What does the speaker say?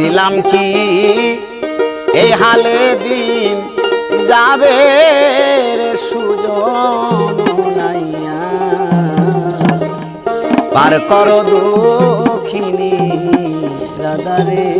ছিলাম কি? এ হালে দিন যাবে রে সুজন পার কর দক্ষিণী রাধারে।